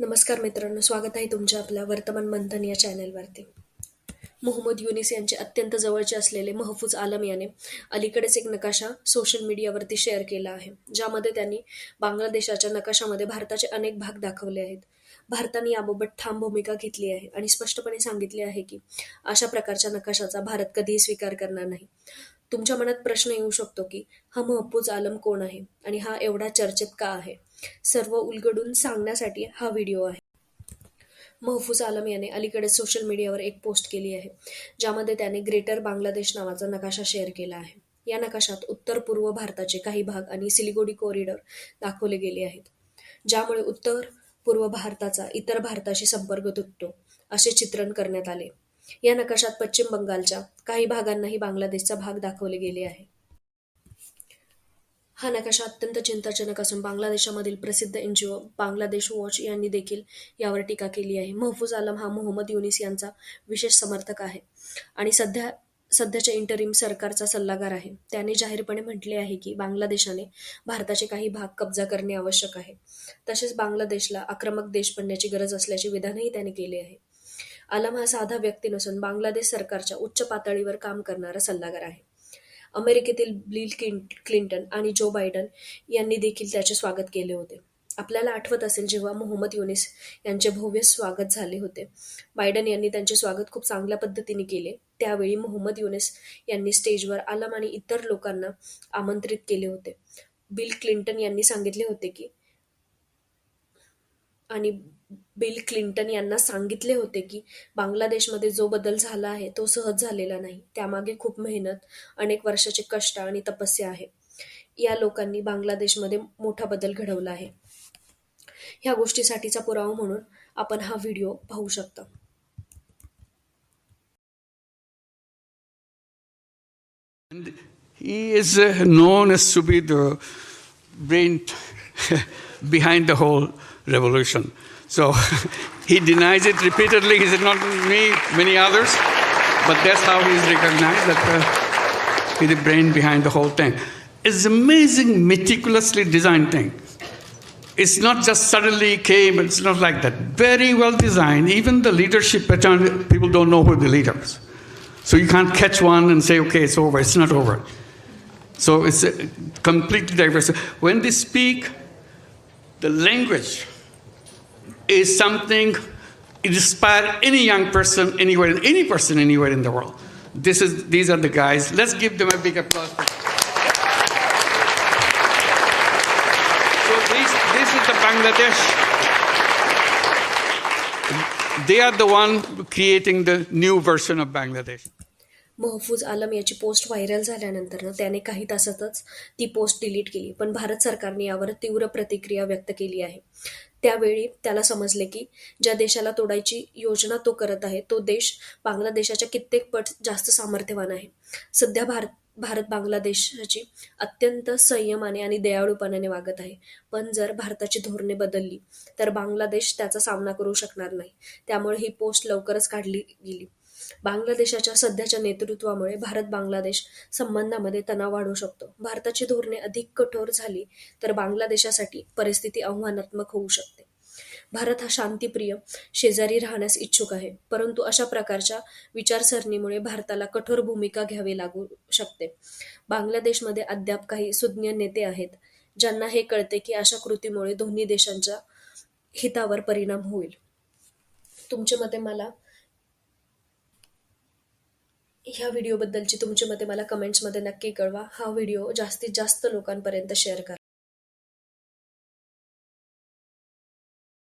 नमस्कार मित्रांनो स्वागत आहे तुमच्या आपल्या वर्तमान मंथन या चॅनलवरती. मोहम्मद युनिस यांचे अत्यंत जवळचे असलेले महफूज आलम याने अलीकडेच एक नकाशा सोशल मीडियावरती शेअर केला आहे ज्यामध्ये त्यांनी बांगलादेशाच्या नकाशामध्ये भारताचे अनेक भाग दाखवले आहेत. भारताने याबाबत ठाम भूमिका घेतली आहे आणि स्पष्टपणे सांगितले आहे की अशा प्रकारच्या नकाशाचा भारत कधीही स्वीकार करणार नाही. तुमच्या मनात प्रश्न येऊ शकतो की हा महफूज आलम कोण आहे आणि हा एवढा चर्चेत का आहे? सर्व उलगडून सांगण्यासाठी हा व्हिडिओ आहे. महफूज आलम याने अलीकडे सोशल मीडियावर एक पोस्ट केली आहे ज्यामध्ये त्याने ग्रेटर बांगलादेश नावाचा नकाशा शेअर केला आहे. या नकाशात उत्तर पूर्व भारताचे काही भाग आणि सिलिगोडी कॉरिडॉर दाखवले गेले आहेत ज्यामुळे उत्तर पूर्व भारताचा इतर भारताशी संपर्क तुटतो असे चित्रण करण्यात आले. या नकाशात पश्चिम बंगालच्या काही भागांनाही बांगलादेशचा भाग दाखवले गेले आहे. हा नकाशा अत्यंत चिंताजनक असून बांगलादेशामधील प्रसिद्ध एनजीओ बांगलादेश वॉच यांनी देखील यावर टीका केली आहे. महफूज आलम हा मोहम्मद युनिस यांचा विशेष समर्थक आहे आणि सध्या सध्याच्या इंटरिम सरकारचा सल्लागार आहे. त्याने जाहीरपणे म्हटले आहे की बांगलादेशाने भारताचे काही भाग कब्जा करणे आवश्यक आहे. तसेच बांगलादेशला आक्रमक देश बनण्याची गरज असल्याचे विधानही त्याने केले आहे. आलम हा साधा व्यक्ती नसून बांगलादेश सरकारच्या उच्च पातळीवर काम करणारा सल्लागार आहे. अमेरिकेतील बिल क्लिंटन आणि जो बायडन यांनी देखील त्याचे स्वागत केले होते. आपल्याला आठवत असेल जेव्हा मोहम्मद युनिस यांचे भव्य स्वागत झाले होते. बायडन यांनी त्यांचे स्वागत खूप चांगल्या पद्धतीने केले. त्यावेळी मोहम्मद युनिस यांनी स्टेजवर आलम आणि इतर लोकांना आमंत्रित केले होते. बिल क्लिंटन यांनी सांगितले होते की आणि बिल क्लिंटन यांना सांगितले होते की बांगलादेशमध्ये जो बदल झाला आहे तो सहज झालेला नाही. त्यामागे खूप मेहनत अनेक वर्षाचे कष्ट आणि तपस्या आहे. या लोकांनी बांगलादेशमध्ये मोठा बदल घडवला आहे. ह्या गोष्टीसाठीचा पुरावा म्हणून आपण हा व्हिडिओ पाहू शकता. He is uh, known as to be the brain behind the whole revolution. So he denies it repeatedly. He said, not me, many others, but that's how he's recognized that uh, he's the brain behind the whole thing. It's amazing, meticulously designed thing. It's not just suddenly came, it's not like that. Very well designed. Even the leadership pattern, people don't know who the leader is. So you can't catch one and say, okay, it's over. It's not over. So it's uh, completely diverse. When they speak, the language is something inspire any young person anywhere, any person anywhere in the world. This is, these are the guys. Let's give them a big applause. For so this, this is the Bangladesh. They are the one creating the new version of Bangladesh. महफूज आलम याची post viral झाल्यानंतर त्याने काही तासातच ती post delete केली. पण भारत सरकारने यावर तीव्र प्रतिक्रिया व्यक्त केली आहे. त्यावेळी त्याला समजले की ज्या देशाला तोडायची योजना तो करत आहे तो देश बांगलादेशाच्या कित्येक पट जास्त सामर्थ्यवान आहे. सध्या भारत भारत बांगलादेशाची अत्यंत संयमाने आणि दयाळूपणाने वागत आहे. पण जर भारताची धोरणे बदलली तर बांगलादेश त्याचा सामना करू शकणार नाही. त्यामुळे ही पोस्ट लवकरच काढली गेली. बांगलादेशाच्या सध्याच्या नेतृत्वामुळे भारत बांगलादेश संबंधामध्ये तणाव वाढू शकतो. भारताची धोरणे अधिक कठोर झाली तर बांगलादेशासाठी परिस्थिती आव्हानात्मक होऊ शकते. भारत हा शांतीप्रिय शेजारी राहण्यास इच्छुक आहे परंतु अशा प्रकारच्या विचारसरणीमुळे भारताला कठोर भूमिका घ्यावी लागू शकते. बांगलादेशमध्ये अद्याप काही सुज्ञ नेते आहेत ज्यांना हे कळते की अशा कृतीमुळे दोन्ही देशांच्या हितावर परिणाम होईल. तुमच्या मते मला ह्या व्हिडिओबद्दलची तुमची मते मला कमेंट्समध्ये नक्की कळवा. हा व्हिडिओ जास्तीत जास्त लोकांपर्यंत शेअर करा.